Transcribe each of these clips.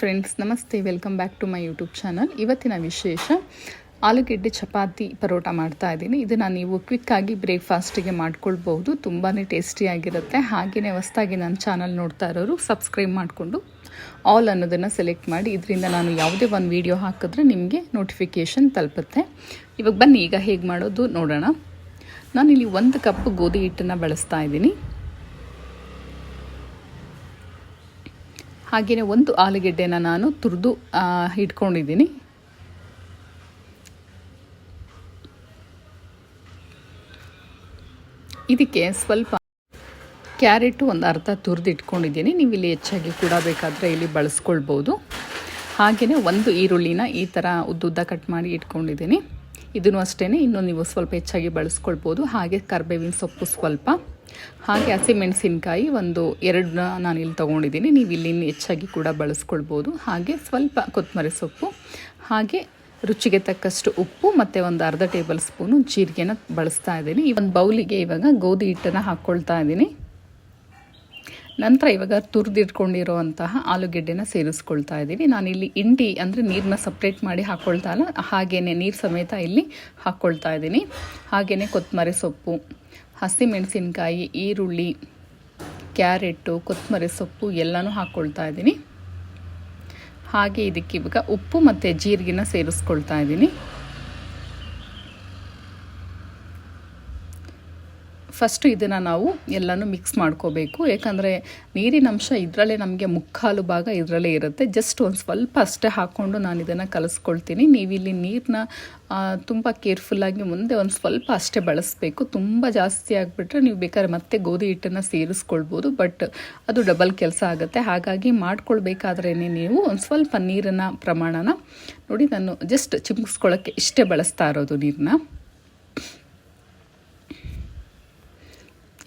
Friends ನಮಸ್ತೆ. Welcome back to my YouTube channel ಇವತ್ತಿನ ವಿಶೇಷ, ಆಲೂಗೆಡ್ಡೆ ಚಪಾತಿ ಪರೋಟ ಮಾಡ್ತಾ ಇದ್ದೀನಿ. ಇದನ್ನು ನೀವು ಕ್ವಿಕ್ಕಾಗಿ ಬ್ರೇಕ್ಫಾಸ್ಟಿಗೆ ಮಾಡ್ಕೊಳ್ಬೋದು ತುಂಬಾ ಟೇಸ್ಟಿಯಾಗಿರುತ್ತೆ ಹಾಗೆಯೇ ಹೊಸ್ದಾಗಿ ನನ್ನ ಚಾನಲ್ ನೋಡ್ತಾ ಇರೋರು ಸಬ್ಸ್ಕ್ರೈಬ್ ಮಾಡಿಕೊಂಡು ಆಲ್ ಅನ್ನೋದನ್ನು ಸೆಲೆಕ್ಟ್ ಮಾಡಿ. ಇದರಿಂದ ನಾನು ಯಾವುದೇ ಒಂದು ವೀಡಿಯೋ ಹಾಕಿದ್ರೆ ನಿಮಗೆ ನೋಟಿಫಿಕೇಷನ್ ತಲುಪುತ್ತೆ. ಇವಾಗ ಬನ್ನಿ, ಈಗ ಹೇಗೆ ಮಾಡೋದು ನೋಡೋಣ. ನಾನಿಲ್ಲಿ ಒಂದು ಕಪ್ ಗೋಧಿ ಹಿಟ್ಟನ್ನು ಬಳಸ್ತಾ ಇದ್ದೀನಿ. ಹಾಗೆಯೇ ಒಂದು ಆಲೂಗೆಡ್ಡೆನ ನಾನು ತುರಿದು ಇಟ್ಕೊಂಡಿದ್ದೀನಿ. ಇದಕ್ಕೆ ಸ್ವಲ್ಪ ಕ್ಯಾರೆಟು ಒಂದು ಅರ್ಧ ತುರಿದು ಇಟ್ಕೊಂಡಿದ್ದೀನಿ. ನೀವು ಇಲ್ಲಿ ಹೆಚ್ಚಾಗಿ ಕೂಡ ಬೇಕಾದರೆ ಇಲ್ಲಿ ಬಳಸ್ಕೊಳ್ಬೋದು. ಹಾಗೆಯೇ ಒಂದು ಈರುಳ್ಳಿನ ಈ ಥರ ಉದ್ದುದ್ದ ಕಟ್ ಮಾಡಿ ಇಟ್ಕೊಂಡಿದ್ದೀನಿ. ಇದನ್ನು ಅಷ್ಟೇ ಇನ್ನೂ ನೀವು ಸ್ವಲ್ಪ ಹೆಚ್ಚಾಗಿ ಬಳಸ್ಕೊಳ್ಬೋದು. ಹಾಗೆ ಕರ್ಬೇವಿನ ಸೊಪ್ಪು ಸ್ವಲ್ಪ ಹಾಗೆ ಹಸಿಮೆಣಸಿನ್ಕಾಯಿ ಒಂದು ಎರಡನ್ನ ನಾನು ಇಲ್ಲಿ ತೊಗೊಂಡಿದ್ದೀನಿ. ನೀವು ಇಲ್ಲಿ ಹೆಚ್ಚಾಗಿ ಕೂಡ ಬಳಸ್ಕೊಳ್ಬೋದು. ಹಾಗೆ ಸ್ವಲ್ಪ ಕೊತ್ತಂಬರಿ ಸೊಪ್ಪು, ಹಾಗೆ ರುಚಿಗೆ ತಕ್ಕಷ್ಟು ಉಪ್ಪು, ಮತ್ತು ಒಂದು ಅರ್ಧ ಟೇಬಲ್ ಸ್ಪೂನು ಜೀರಿಗೆನ ಬಳಸ್ತಾ ಇದ್ದೀನಿ. ಈ ಒಂದು ಬೌಲಿಗೆ ಇವಾಗ ಗೋಧಿ ಹಿಟ್ಟನ್ನು ಹಾಕ್ಕೊಳ್ತಾ ಇದ್ದೀನಿ. ನಂತರ ಇವಾಗ ತುರಿದಿಟ್ಕೊಂಡಿರುವಂತಹ ಆಲೂಗೆಡ್ಡೆನ ಸೇರಿಸ್ಕೊಳ್ತಾ ಇದ್ದೀನಿ. ಇಲ್ಲಿ ಇಂಡಿ ಅಂದರೆ ನೀರನ್ನ ಸಪ್ರೇಟ್ ಮಾಡಿ ಹಾಕ್ಕೊಳ್ತಾ ಇಲ್ಲ. ಹಾಗೆಯೇ ನೀರು ಸಮೇತ ಇಲ್ಲಿ ಹಾಕ್ಕೊಳ್ತಾ ಇದ್ದೀನಿ. ಹಾಗೆಯೇ ಕೊತ್ತಂಬರಿ ಸೊಪ್ಪು ಹಸಿಮೆಣಸಿನ್ಕಾಯಿ, ಈರುಳ್ಳಿ, ಕ್ಯಾರೆಟು, ಕೊತ್ತಂಬರಿ ಸೊಪ್ಪು ಎಲ್ಲನೂ ಹಾಕ್ಕೊಳ್ತಾ ಇದ್ದೀನಿ. ಹಾಗೆ ಇದಕ್ಕೆ ಇವಾಗ ಉಪ್ಪು ಮತ್ತು ಜೀರಿಗೆನ ಸೇರಿಸ್ಕೊಳ್ತಾ ಇದ್ದೀನಿ. ಫಸ್ಟು ಇದನ್ನು ನಾವು ಎಲ್ಲನೂ ಮಿಕ್ಸ್ ಮಾಡ್ಕೋಬೇಕು. ಯಾಕಂದರೆ ನೀರಿನ ಅಂಶ ಇದರಲ್ಲೇ ನಮಗೆ ಮುಕ್ಕಾಲು ಭಾಗ ಇದರಲ್ಲೇ ಇರುತ್ತೆ. ಜಸ್ಟ್ ಒಂದು ಸ್ವಲ್ಪ ಅಷ್ಟೇ ಹಾಕ್ಕೊಂಡು ನಾನು ಇದನ್ನು ಕಲಿಸ್ಕೊಳ್ತೀನಿ. ನೀವು ಇಲ್ಲಿ ನೀರನ್ನ ತುಂಬ ಕೇರ್ಫುಲ್ಲಾಗಿ ಮುಂದೆ ಒಂದು ಸ್ವಲ್ಪ ಅಷ್ಟೇ ಬಳಸಬೇಕು. ತುಂಬ ಜಾಸ್ತಿ ಆಗಿಬಿಟ್ರೆ ನೀವು ಬೇಕಾದ್ರೆ ಮತ್ತೆ ಗೋಧಿ ಹಿಟ್ಟನ್ನು ಸೇರಿಸ್ಕೊಳ್ಬೋದು. ಬಟ್ ಅದು ಡಬಲ್ ಕೆಲಸ ಆಗುತ್ತೆ. ಹಾಗಾಗಿ ಮಾಡ್ಕೊಳ್ಬೇಕಾದ್ರೇ ನೀವು ಒಂದು ಸ್ವಲ್ಪ ನೀರಿನ ಪ್ರಮಾಣನ ನೋಡಿ ನಾನು ಜಸ್ಟ್ ಚಿಮ್ಮಿಸ್ಕೊಳ್ಳೋಕ್ಕೆ ಇಷ್ಟೇ ಬಳಸ್ತಾ ಇರೋದು ನೀರನ್ನ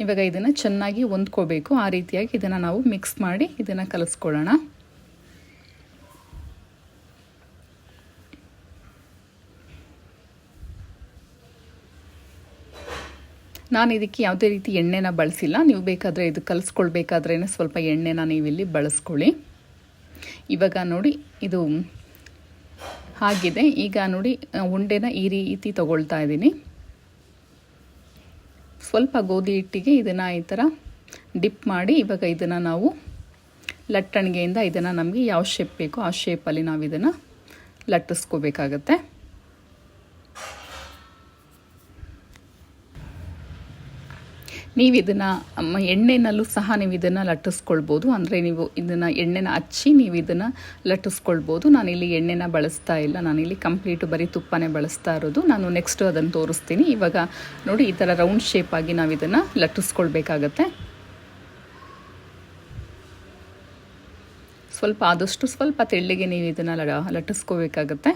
ಇವಾಗ ಇದನ್ನು ಚೆನ್ನಾಗಿ ಹೊಂದ್ಕೋಬೇಕು. ಆ ರೀತಿಯಾಗಿ ಇದನ್ನು ನಾವು ಮಿಕ್ಸ್ ಮಾಡಿ ಇದನ್ನು ಕಲಿಸ್ಕೊಳ್ಳೋಣ. ನಾನು ಇದಕ್ಕೆ ಯಾವುದೇ ರೀತಿ ಎಣ್ಣೆನ ಬಳಸಿಲ್ಲ. ನೀವು ಬೇಕಾದರೆ ಇದು ಕಲಿಸ್ಕೊಳ್ಬೇಕಾದ್ರೇ ಸ್ವಲ್ಪ ಎಣ್ಣೆನ ನೀವಿಲ್ಲಿ ಬಳಸ್ಕೊಳ್ಳಿ. ಇವಾಗ ನೋಡಿ ಇದು ಆಗಿದೆ. ಈಗ ನೋಡಿ ಉಂಡೆನ ಈ ರೀತಿ ತಗೊಳ್ತಾ ಇದ್ದೀನಿ. ಸ್ವಲ್ಪ ಗೋಧಿ ಹಿಟ್ಟಿಗೆ ಇದನ್ನು ಈ ಥರ ಡಿಪ್ ಮಾಡಿ ಇವಾಗ ಇದನ್ನು ನಾವು ಲಟ್ಟಣಿಗೆಯಿಂದ ಇದನ್ನು ನಮಗೆ ಯಾವ ಶೇಪ್ ಬೇಕೋ ಆ ಶೇಪಲ್ಲಿ ನಾವು ಇದನ್ನು ಲಟ್ಟಿಸ್ಕೋಬೇಕಾಗತ್ತೆ. ನೀವು ಇದನ್ನು ಎಣ್ಣೆನಲ್ಲೂ ಸಹ ನೀವು ಇದನ್ನು ಲಟ್ಟಿಸ್ಕೊಳ್ಬೋದು. ಅಂದರೆ ನೀವು ಇದನ್ನು ಎಣ್ಣೆನ ಹಚ್ಚಿ ನೀವು ಇದನ್ನು ಲಟ್ಟಿಸ್ಕೊಳ್ಬೋದು. ನಾನಿಲ್ಲಿ ಎಣ್ಣೆನ ಬಳಸ್ತಾ ಇಲ್ಲ. ನಾನಿಲ್ಲಿ ಕಂಪ್ಲೀಟು ಬರೀ ತುಪ್ಪನೇ ಬಳಸ್ತಾ ಇರೋದು. ನಾನು ನೆಕ್ಸ್ಟ್ ಅದನ್ನು ತೋರಿಸ್ತೀನಿ. ಇವಾಗ ನೋಡಿ, ಈ ಥರ ರೌಂಡ್ ಶೇಪಾಗಿ ನಾವು ಇದನ್ನು ಲಟ್ಟಿಸ್ಕೊಳ್ಬೇಕಾಗತ್ತೆ. ಸ್ವಲ್ಪ ಆದಷ್ಟು ಸ್ವಲ್ಪ ತೆಳ್ಳಿಗೆ ನೀವು ಇದನ್ನು ಲಟ್ಟಿಸ್ಕೋಬೇಕಾಗತ್ತೆ.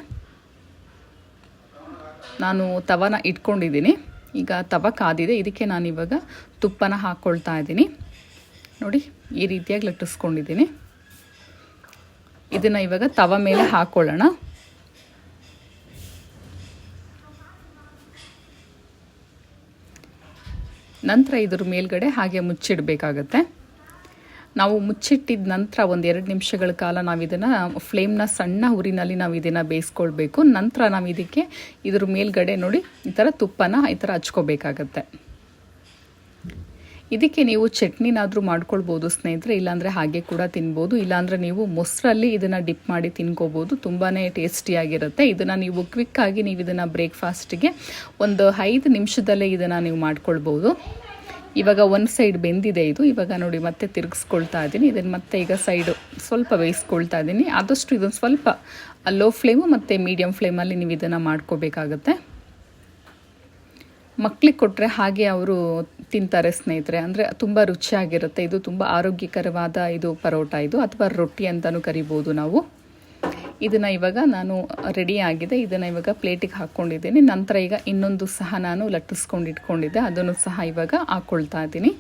ನಾನು ತವನ ಇಟ್ಕೊಂಡಿದ್ದೀನಿ. ಈಗ ತವ ಕಾದಿದೆ. ಇದಕ್ಕೆ ನಾನು ಇವಾಗ ತುಪ್ಪನ ಹಾಕ್ಕೊಳ್ತಾ ಇದ್ದೀನಿ. ನೋಡಿ, ಈ ರೀತಿಯಾಗಿ ಲಟ್ಟಿಸ್ಕೊಂಡಿದ್ದೀನಿ. ಇದನ್ನು ಇವಾಗ ತವ ಮೇಲೆ ಹಾಕ್ಕೊಳ್ಳೋಣ ನಂತರ ಇದ್ರ ಮೇಲ್ಗಡೆ ಹಾಗೆ ಮುಚ್ಚಿಡಬೇಕಾಗತ್ತೆ. ನಾವು ಮುಚ್ಚಿಟ್ಟಿದ ನಂತರ ಒಂದು ಎರಡು ನಿಮಿಷಗಳ ಕಾಲ ನಾವು ಇದನ್ನು ಫ್ಲೇಮ್ನ ಸಣ್ಣ ಉರಿನಲ್ಲಿ ನಾವು ಇದನ್ನು ಬೇಯಿಸ್ಕೊಳ್ಬೇಕು. ನಂತರ ನಾವು ಇದಕ್ಕೆ ಇದ್ರ ಮೇಲ್ಗಡೆ ನೋಡಿ ಈ ಥರ ತುಪ್ಪನ ಈ ಥರ ಹಚ್ಕೋಬೇಕಾಗತ್ತೆ. ಇದಕ್ಕೆ ನೀವು ಚಟ್ನಿನಾದರೂ ಮಾಡ್ಕೊಳ್ಬೋದು ಸ್ನೇಹಿತರೆ, ಇಲ್ಲಾಂದರೆ ಹಾಗೆ ಕೂಡ ತಿನ್ಬೋದು. ಇಲ್ಲಾಂದರೆ ನೀವು ಮೊಸರಲ್ಲಿ ಇದನ್ನು ಡಿಪ್ ಮಾಡಿ ತಿನ್ಕೋಬೋದು. ತುಂಬಾ ಟೇಸ್ಟಿಯಾಗಿರುತ್ತೆ ಇದನ್ನು ನೀವು ಕ್ವಿಕ್ಕಾಗಿ ನೀವು ಇದನ್ನು ಬ್ರೇಕ್ಫಾಸ್ಟಿಗೆ ಒಂದು ಐದು ನಿಮಿಷದಲ್ಲೇ ಇದನ್ನು ನೀವು ಮಾಡ್ಕೊಳ್ಬೋದು. ಇವಾಗ ಒಂದು ಸೈಡ್ ಬೆಂದಿದೆ ಇದು. ಇವಾಗ ನೋಡಿ ಮತ್ತೆ ತಿರುಗಿಸ್ಕೊಳ್ತಾ ಇದ್ದೀನಿ. ಇದನ್ನು ಮತ್ತೆ ಈಗ ಸೈಡು ಸ್ವಲ್ಪ ಬೇಯಿಸ್ಕೊಳ್ತಾ ಇದ್ದೀನಿ. ಆದಷ್ಟು ಇದೊಂದು ಸ್ವಲ್ಪ ಲೋ ಫ್ಲೇಮು ಮತ್ತು ಮೀಡಿಯಮ್ ಫ್ಲೇಮಲ್ಲಿ ನೀವು ಇದನ್ನು ಮಾಡ್ಕೋಬೇಕಾಗತ್ತೆ. ಮಕ್ಕಳಿಗೆ ಕೊಟ್ಟರೆ ಹಾಗೆ ಅವರು ತಿಂತಾರೆ ಸ್ನೇಹಿತರೆ. ಅಂದರೆ ತುಂಬ ರುಚಿಯಾಗಿರುತ್ತೆ. ಇದು ತುಂಬ ಆರೋಗ್ಯಕರವಾದ ಇದು ಪರೋಟ ಇದು. ಅಥವಾ ರೊಟ್ಟಿ ಅಂತಲೂ ಕರಿಬೋದು ನಾವು. ಇದನ್ನು ಇವಾಗ ನಾನು ರೆಡಿ ಆಗಿದೆ. ಇದನ್ನು ಇವಾಗ ಪ್ಲೇಟಿಗೆ ಹಾಕ್ಕೊಂಡಿದ್ದೀನಿ ನಂತರ ಈಗ ಇನ್ನೊಂದು ಸಹ ನಾನು ಲಟ್ಟಿಸ್ಕೊಂಡು ಇಟ್ಕೊಂಡಿದ್ದೆ. ಅದನ್ನು ಸಹ ಇವಾಗ ಹಾಕ್ಕೊಳ್ತಾ ಇದ್ದೀನಿ.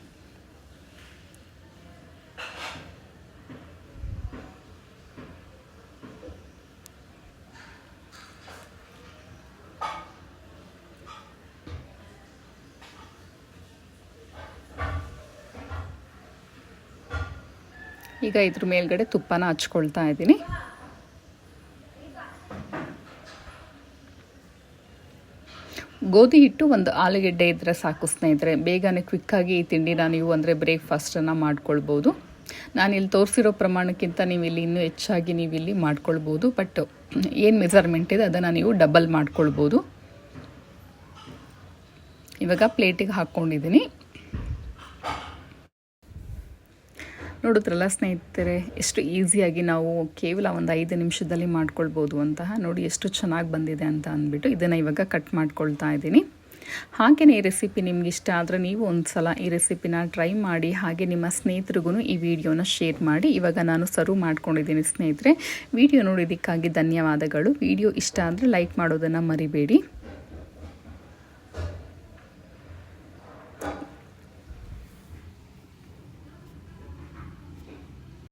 ಈಗ ಇದ್ರ ಮೇಲ್ಗಡೆ ತುಪ್ಪನ ಹಚ್ಕೊಳ್ತಾ ಇದ್ದೀನಿ. ಗೋಧಿ ಹಿಟ್ಟು ಒಂದು ಆಲೂಗೆಡ್ಡೆ ಇದ್ದರೆ ಸಾಕು ಸ್ನೇಹಿತರೆ. ಬೇಗನೆ ಕ್ವಿಕ್ಕಾಗಿ ಈ ತಿಂಡಿನ ನೀವು ಅಂದರೆ ಬ್ರೇಕ್ಫಾಸ್ಟನ್ನು ಮಾಡ್ಕೊಳ್ಬೋದು. ನಾನಿಲ್ಲಿ ತೋರಿಸಿರೋ ಪ್ರಮಾಣಕ್ಕಿಂತ ನೀವು ಇಲ್ಲಿ ಇನ್ನೂ ಹೆಚ್ಚಾಗಿ ನೀವು ಇಲ್ಲಿ ಮಾಡ್ಕೊಳ್ಬೋದು. ಬಟ್ ಏನು ಮೆಜರ್ಮೆಂಟ್ ಇದೆ ಅದನ್ನು ನೀವು ಡಬಲ್ ಮಾಡ್ಕೊಳ್ಬೋದು. ಇವಾಗ ಪ್ಲೇಟಿಗೆ ಹಾಕ್ಕೊಂಡಿದ್ದೀನಿ ನೋಡಿದ್ರಲ್ಲ ಸ್ನೇಹಿತರೆ, ಎಷ್ಟು ಈಸಿಯಾಗಿ ನಾವು ಕೇವಲ ಒಂದು ಐದು ನಿಮಿಷದಲ್ಲಿ ಮಾಡ್ಕೊಳ್ಬೋದು ಅಂತ ನೋಡಿ ಎಷ್ಟು ಚೆನ್ನಾಗಿ ಬಂದಿದೆ ಅಂತ ಅಂದ್ಬಿಟ್ಟು ಇದನ್ನು ಇವಾಗ ಕಟ್ ಮಾಡ್ಕೊಳ್ತಾ ಇದ್ದೀನಿ. ಹಾಗೆಯೇ ಈ ರೆಸಿಪಿ ನಿಮ್ಗೆ ಇಷ್ಟ ಆದರೆ ನೀವು ಒಂದು ಸಲ ಈ ರೆಸಿಪಿನ ಟ್ರೈ ಮಾಡಿ, ಹಾಗೆ ನಿಮ್ಮ ಸ್ನೇಹಿತರಿಗೂ ಈ ವಿಡಿಯೋನ ಶೇರ್ ಮಾಡಿ. ಇವಾಗ ನಾನು ಸರ್ವ್ ಮಾಡ್ಕೊಂಡಿದ್ದೀನಿ ಸ್ನೇಹಿತರೆ. ವಿಡಿಯೋ ನೋಡಿದ್ದಕ್ಕಾಗಿ ಧನ್ಯವಾದಗಳು. ವಿಡಿಯೋ ಇಷ್ಟ ಆದರೆ ಲೈಕ್ ಮಾಡೋದನ್ನು ಮರಿಬೇಡಿ.